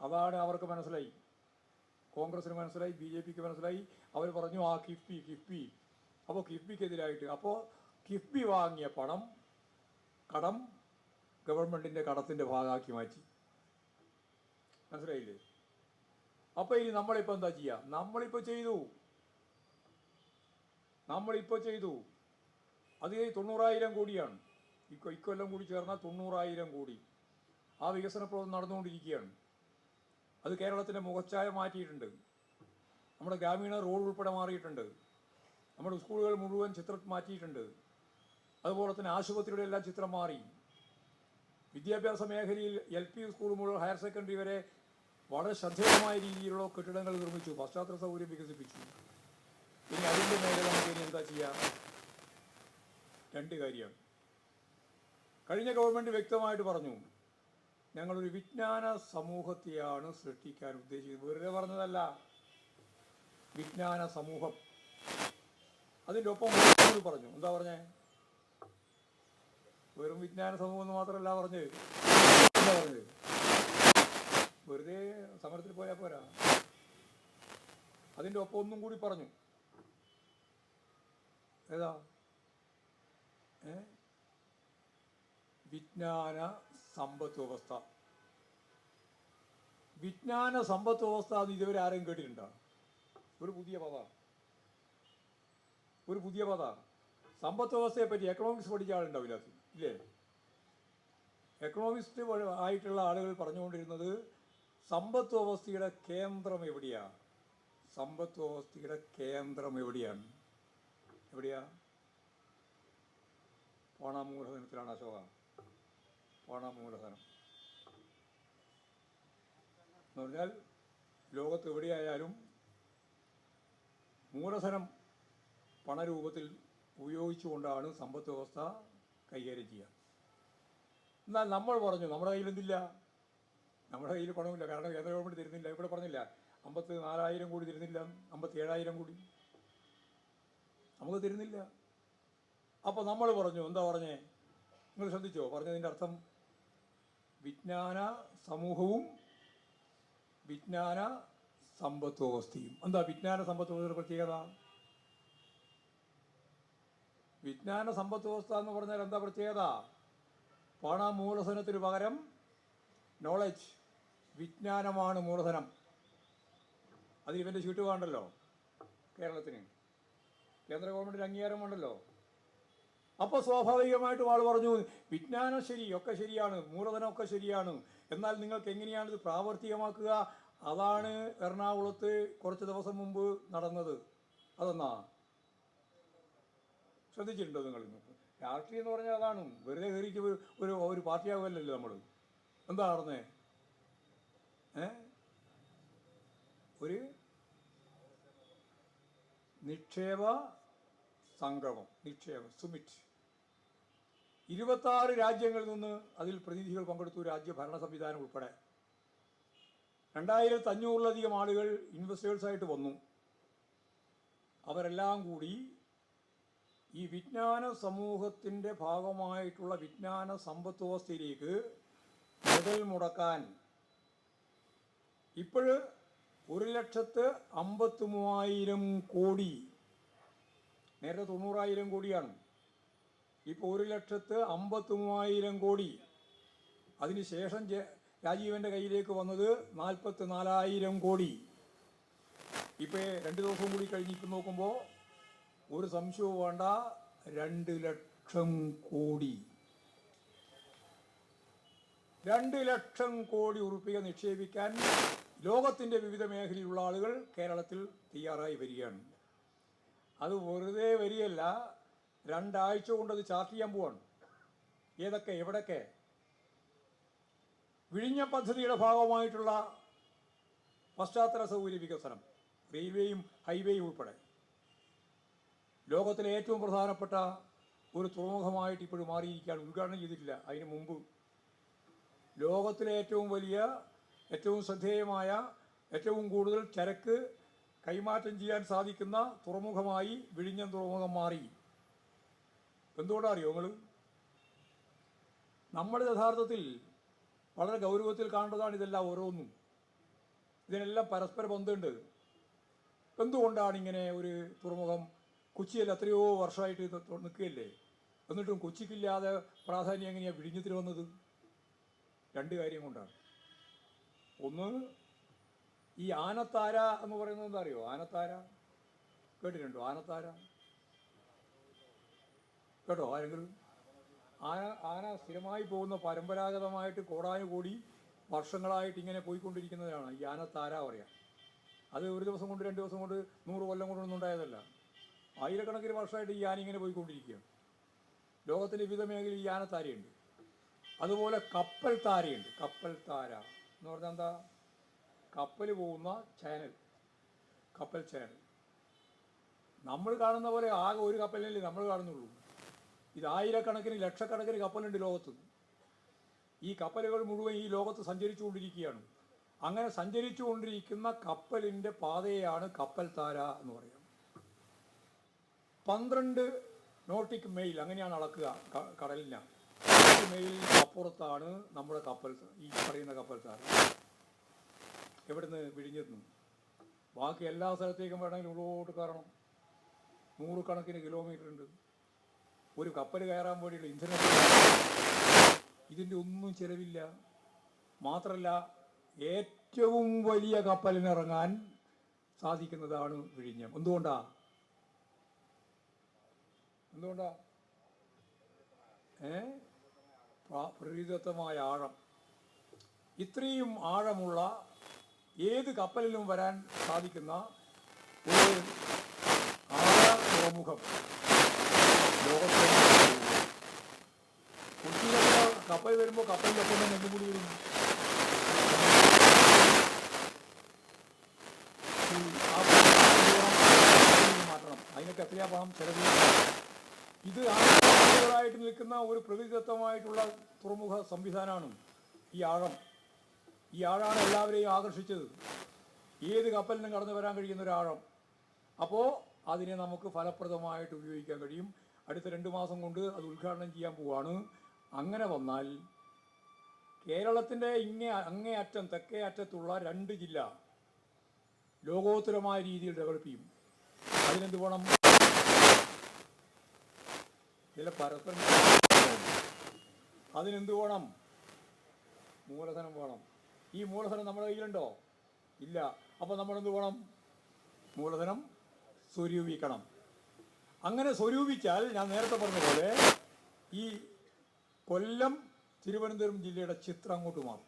അതാണ് അവർക്ക് മനസ്സിലായി. കോൺഗ്രസിന് മനസ്സിലായി ബി ജെ പിക്ക് മനസ്സിലായി. അവർ പറഞ്ഞു ആ കിഫ്ബി കിഫ്ബി. അപ്പോൾ കിഫ്ബിക്കെതിരായിട്ട് അപ്പോൾ കിഫ്ബി വാങ്ങിയ പണം കടം ഗവൺമെന്റിന്റെ കടത്തിന്റെ ഭാഗമാക്കി മാറ്റി. മനസ്സിലായില്ലേ? അപ്പോൾ ഇനി നമ്മളിപ്പോൾ എന്താ ചെയ്യുക നമ്മളിപ്പോൾ ചെയ്തു. നമ്മളിപ്പോൾ ചെയ്തു. അത് തൊണ്ണൂറായിരം കോടിയാണ്. ഇക്കൊ ഇക്കൊല്ലം കൂടി ചേർന്നാൽ തൊണ്ണൂറായിരം കോടി. ആ വികസന പ്രവർത്തനം നടന്നുകൊണ്ടിരിക്കുകയാണ്. അത് കേരളത്തിന്റെ മുഖച്ഛായ മാറ്റിയിട്ടുണ്ട്. നമ്മുടെ ഗ്രാമീണ റോഡ് ഉൾപ്പെടെ മാറിയിട്ടുണ്ട്. നമ്മുടെ സ്കൂളുകൾ മുഴുവൻ ചിത്രം മാറ്റിയിട്ടുണ്ട്. അതുപോലെ തന്നെ ആശുപത്രിയുടെ എല്ലാം ചിത്രം മാറി. വിദ്യാഭ്യാസ മേഖലയിൽ എൽ പി സ്കൂൾ മുതൽ ഹയർ സെക്കൻഡറി വരെ വളരെ ശ്രദ്ധേയമായ രീതിയിലുള്ള കെട്ടിടങ്ങൾ നിർമ്മിച്ചു. പശ്ചാത്തല സൗകര്യം വികസിപ്പിച്ചു. ഇനി അതിന്റെ മേഖല നമുക്ക് ഇനി എന്താ ചെയ്യാം? രണ്ട് കാര്യം. കഴിഞ്ഞ ഗവൺമെന്റ് വ്യക്തമായിട്ട് പറഞ്ഞു. ഞങ്ങളൊരു വിജ്ഞാന സമൂഹത്തെയാണ് സൃഷ്ടിക്കാൻ ഉദ്ദേശിക്കുന്നത്. വെറുതെ പറഞ്ഞതല്ല. വിജ്ഞാന സമൂഹം. അതിന്റെ ഒപ്പം പറഞ്ഞു. എന്താ പറഞ്ഞേ? വെറും വിജ്ഞാന സമൂഹം എന്ന് മാത്രമല്ല പറഞ്ഞത്. എന്താ പറഞ്ഞത്? വെറുതെ സമരത്തിൽ പോയാൽ പോരാ. അതിന്റെ ഒപ്പം ഒന്നും കൂടി പറഞ്ഞു. ഏതാ? ഏ? വിജ്ഞാന സമ്പത്ത് വ്യവസ്ഥ വിജ്ഞാന സമ്പത്ത് വ്യവസ്ഥ എന്ന് ഇതുവരെ ആരെയും കേട്ടിട്ടുണ്ടോ? ഒരു പുതിയ പദ ഒരു പുതിയ പദ സമ്പത്ത് വ്യവസ്ഥയെ പറ്റി എക്കണോമിക്സ് പഠിച്ച ആളുണ്ടാവില്ല ഇല്ലേ? എക്കണോമിസ്റ്റ് ആയിട്ടുള്ള ആളുകൾ പറഞ്ഞുകൊണ്ടിരുന്നത് സമ്പത്ത് വ്യവസ്ഥയുടെ കേന്ദ്രം എവിടെയാ? സമ്പത്ത് വ്യവസ്ഥയുടെ കേന്ദ്രം എവിടെയാണ്? എവിടെയാ? പണമൂലധനത്തിലാണ് അശോക. പണമൂലധനം എന്ന് പറഞ്ഞാൽ ലോകത്ത് എവിടെയായാലും മൂലധനം പണരൂപത്തിൽ ഉപയോഗിച്ചുകൊണ്ടാണ് സമ്പത്ത് വ്യവസ്ഥ കൈകാര്യം ചെയ്യുക. എന്നാൽ നമ്മൾ പറഞ്ഞു നമ്മുടെ കയ്യിൽ എന്തില്ല? നമ്മുടെ കയ്യിൽ പണമില്ല. കാരണം കേന്ദ്ര ഗവൺമെന്റ് തരുന്നില്ല. ഇവിടെ പറഞ്ഞില്ല അമ്പത്തി നാലായിരം കോടി തരുന്നില്ല അമ്പത്തി ഏഴായിരം കോടി. നമുക്ക് തരുന്നില്ല. അപ്പോൾ നമ്മൾ പറഞ്ഞു എന്താ പറഞ്ഞേ? നിങ്ങൾ ശ്രദ്ധിച്ചോ? പറഞ്ഞതിന്റെ അർത്ഥം വിജ്ഞാന സമൂഹവും വിജ്ഞാന സമ്പത്ത് വ്യവസ്ഥയും എന്താ വിജ്ഞാന സമ്പത്ത് വ്യവസ്ഥയുടെ പ്രത്യേകത? വിജ്ഞാന സമ്പത്ത് വ്യവസ്ഥ എന്ന് പറഞ്ഞാൽ എന്താ പ്രത്യേകത? പണ മൂലധനത്തിന് പകരം നോളജ് വിജ്ഞാനമാണ് മൂലധനം. അത് ഇവന്റെ ചുറ്റുപാടുണ്ടല്ലോ കേരളത്തിന്. കേന്ദ്ര അംഗീകാരം വേണ്ടല്ലോ അപ്പോൾ സ്വാഭാവികമായിട്ടും ആൾ പറഞ്ഞു വിജ്ഞാനം ശരി ഒക്കെ ശരിയാണ് മൂലധനമൊക്കെ ശരിയാണ്. എന്നാൽ നിങ്ങൾക്ക് എങ്ങനെയാണ് ഇത് പ്രാവർത്തികമാക്കുക? അതാണ് എറണാകുളത്ത് കുറച്ച് ദിവസം മുമ്പ് നടന്നത്. അതെന്നാ? ശ്രദ്ധിച്ചിട്ടുണ്ടോ നിങ്ങൾ? രാഷ്ട്രീയം എന്ന് പറഞ്ഞാൽ അതാണ്. വെറുതെ ഒരു ഒരു ഒരു പാർട്ടിയാകുമല്ലോ നമ്മൾ എന്താ പറഞ്ഞേ ഏ? ഒരു നിക്ഷേപ സംഗമം നിക്ഷേപം സുമിറ്റ്. ഇരുപത്താറ് രാജ്യങ്ങളിൽ നിന്ന് അതിൽ പ്രതിനിധികൾ പങ്കെടുത്തു രാജ്യ ഭരണ സംവിധാനം ഉൾപ്പെടെ. രണ്ടായിരത്തി അഞ്ഞൂറിലധികം ആളുകൾ ഇൻവെസ്റ്റേഴ്സായിട്ട് വന്നു. അവരെല്ലാം കൂടി ഈ വിജ്ഞാന സമൂഹത്തിന്റെ ഭാഗമായിട്ടുള്ള വിജ്ഞാന സമ്പത്ത് വ്യവസ്ഥയിലേക്ക് മുതൽ മുടക്കാൻ. ഇപ്പോൾ ഒരു ലക്ഷത്ത് അമ്പത്തി മൂവായിരം കോടി നേരത്തെ തൊണ്ണൂറായിരം കോടിയാണ്. ഇപ്പോൾ ഒരു ലക്ഷത്ത് അമ്പത്തി മൂവായിരം കോടി. അതിനുശേഷം രാജീവന്റെ കയ്യിലേക്ക് വന്നത് നാൽപ്പത്തി നാലായിരം കോടി. ഇപ്പോൾ രണ്ട് ദിവസം കൂടി കഴിഞ്ഞിട്ട് നോക്കുമ്പോൾ ഒരു സംശയവും വേണ്ട രണ്ട് ലക്ഷം കോടി. രണ്ട് ലക്ഷം കോടി ഉറുപ്പിക നിക്ഷേപിക്കാൻ ലോകത്തിന്റെ വിവിധ മേഖലയിലുള്ള ആളുകൾ കേരളത്തിൽ തയ്യാറായി വരികയാണ്. അത് വെറുതെ വരികയല്ല രണ്ടാഴ്ച കൊണ്ട് അത് ചാർട്ട് ചെയ്യാൻ പോവാണ്. ഏതൊക്കെ എവിടൊക്കെ വിഴിഞ്ഞ പദ്ധതിയുടെ ഭാഗമായിട്ടുള്ള പശ്ചാത്തല സൗകര്യ വികസനം റെയിൽവേയും ഹൈവേയും ഉൾപ്പെടെ. ലോകത്തിലെ ഏറ്റവും പ്രധാനപ്പെട്ട ഒരു തുറമുഖമായിട്ട് ഇപ്പോഴും മാറിയിരിക്കുകയാണ്. ഉദ്ഘാടനം ചെയ്തിട്ടില്ല. അതിന് മുമ്പ് ലോകത്തിലെ ഏറ്റവും വലിയ ഏറ്റവും ശ്രദ്ധേയമായ ഏറ്റവും കൂടുതൽ ചരക്ക് കൈമാറ്റം ചെയ്യാൻ സാധിക്കുന്ന തുറമുഖമായി വിഴിഞ്ഞം തുറമുഖം മാറി. എന്തുകൊണ്ടാണ് അറിയോ നിങ്ങൾ നമ്മൾ യഥാർത്ഥത്തിൽ വളരെ ഗൗരവത്തിൽ കാണേണ്ടതാണ് ഇതെല്ലാം ഓരോന്നും. ഇതിനെല്ലാം പരസ്പര ബന്ധമുണ്ട്. എന്തുകൊണ്ടാണ് ഇങ്ങനെ ഒരു തുറമുഖം കൊച്ചിയിൽ എത്രയോ വർഷമായിട്ട് നിൽക്കുകയല്ലേ? എന്നിട്ടും കൊച്ചിക്കില്ലാതെ പ്രാധാന്യം എങ്ങനെയാണ് വിഴിഞ്ഞത്തിൽ വന്നത്? രണ്ട് കാര്യം കൊണ്ടാണ്. ഒന്ന് ഈ ആനത്താര എന്ന് പറയുന്നത് എന്താ അറിയോ? ആനത്താര. കേട്ടിട്ടുണ്ടോ? ആനത്താര. കേട്ടോ? ആരെങ്കിലും ആന ആന സ്ഥിരമായി പോകുന്ന പരമ്പരാഗതമായിട്ട് കോടാനുകൂടി വർഷങ്ങളായിട്ട് ഇങ്ങനെ പോയിക്കൊണ്ടിരിക്കുന്നതാണ് ഈ ആനത്താര പറയാം? അത് ഒരു ദിവസം കൊണ്ട് രണ്ട് ദിവസം കൊണ്ട് നൂറ് കൊല്ലം കൊണ്ടൊന്നും ഉണ്ടായതല്ല. ആയിരക്കണക്കിന് വർഷമായിട്ട് ഈ ആന ഇങ്ങനെ പോയിക്കൊണ്ടിരിക്കുകയാണ്. ലോകത്തിന്റെ വിവിധ മേഖലയിൽ ഈ ആനത്താരയുണ്ട് അതുപോലെ കപ്പൽ താരയുണ്ട്. കപ്പൽ താര എന്ന് പറഞ്ഞാൽ എന്താ? കപ്പൽ പോകുന്ന ചാനൽ. കപ്പൽ ചാനൽ. നമ്മൾ കാണുന്ന പോലെ ആകെ ഒരു കപ്പലിനല്ലേ നമ്മൾ കാണുന്നുള്ളൂ. ഇത് ആയിരക്കണക്കിന് ലക്ഷക്കണക്കിന് കപ്പലുണ്ട് ലോകത്ത്. ഈ കപ്പലുകൾ മുഴുവൻ ഈ ലോകത്ത് സഞ്ചരിച്ചുകൊണ്ടിരിക്കുകയാണ്. അങ്ങനെ സഞ്ചരിച്ചുകൊണ്ടിരിക്കുന്ന കപ്പലിന്റെ പാതയാണ് കപ്പൽ താര എന്ന് പറയുന്നത് പന്ത്രണ്ട് നോട്ടിക് മെയിൽ അങ്ങനെയാണ് അളക്കുക കടലിന്. മെയിൽ അപ്പുറത്താണ് നമ്മുടെ കപ്പൽ ഈ പറയുന്ന കപ്പൽ താര. എവിടുന്ന് വിഴിഞ്ഞിരുന്നു ബാക്കി എല്ലാ സ്ഥലത്തേക്കും വേണമെങ്കിൽ ഉള്ളോട്ട് കയറണം. നൂറുകണക്കിന് കിലോമീറ്റർ ഉണ്ട്. ഒരു കപ്പൽ കയറാൻ വേണ്ടിയുള്ള ഇന്ധനം ഇതിന്റെ ഒന്നും ചിലവില്ല. മാത്രമല്ല ഏറ്റവും വലിയ കപ്പലിനിറങ്ങാൻ സാധിക്കുന്നതാണ് വിഴിഞ്ഞം. എന്തുകൊണ്ടാ? എന്തുകൊണ്ടാ? ഏ? പ്ര- പ്രകൃതിദത്തമായ ആഴം. ഇത്രയും ആഴമുള്ള ഏത് കപ്പലിലും വരാൻ സാധിക്കുന്ന ഒരു ആഴ തുറമുഖം ലോകത്തെ കപ്പൽ വരുമ്പോൾ കപ്പലിലൊക്കെ തന്നെ എന്തും കൂടി വരുന്നു മാറ്റണം അതിനൊക്കെ എത്രയാ പണം ചെലവ് ഇത് ആയിട്ട് നിൽക്കുന്ന ഒരു പ്രകൃതിദത്തമായിട്ടുള്ള തുറമുഖ സംവിധാനമാണ് ഈ ആഴം ഈ ആഴാണ് എല്ലാവരെയും ആകർഷിച്ചത് ഏത് കപ്പലിനും കടന്നു വരാൻ കഴിയുന്ന ഒരു ആഴം അപ്പോൾ അതിനെ നമുക്ക് ഫലപ്രദമായിട്ട് ഉപയോഗിക്കാൻ കഴിയും അടുത്ത രണ്ട് മാസം കൊണ്ട് അത് ഉദ്ഘാടനം ചെയ്യാൻ പോവാണ്. അങ്ങനെ വന്നാൽ കേരളത്തിന്റെ ഇങ്ങേ അങ്ങേ അറ്റം തെക്കേ അറ്റത്തുള്ള രണ്ട് ജില്ല ലോകോത്തരമായ രീതിയിൽ ഡെവലപ്പ് ചെയ്യും. അതിനെന്ത് വേണം ചില പരസ്പരം അതിനെന്ത് വേണം മൂലധനം വേണം. ഈ മൂലധനം നമ്മുടെ കയ്യിലുണ്ടോ? ഇല്ല. അപ്പോൾ നമ്മളെന്ത് വേണം മൂലധനം സ്വരൂപിക്കണം. അങ്ങനെ സ്വരൂപിച്ചാൽ ഞാൻ നേരത്തെ പറഞ്ഞ പോലെ ഈ കൊല്ലം തിരുവനന്തപുരം ജില്ലയുടെ ചിത്രം അങ്ങോട്ട് മാറും.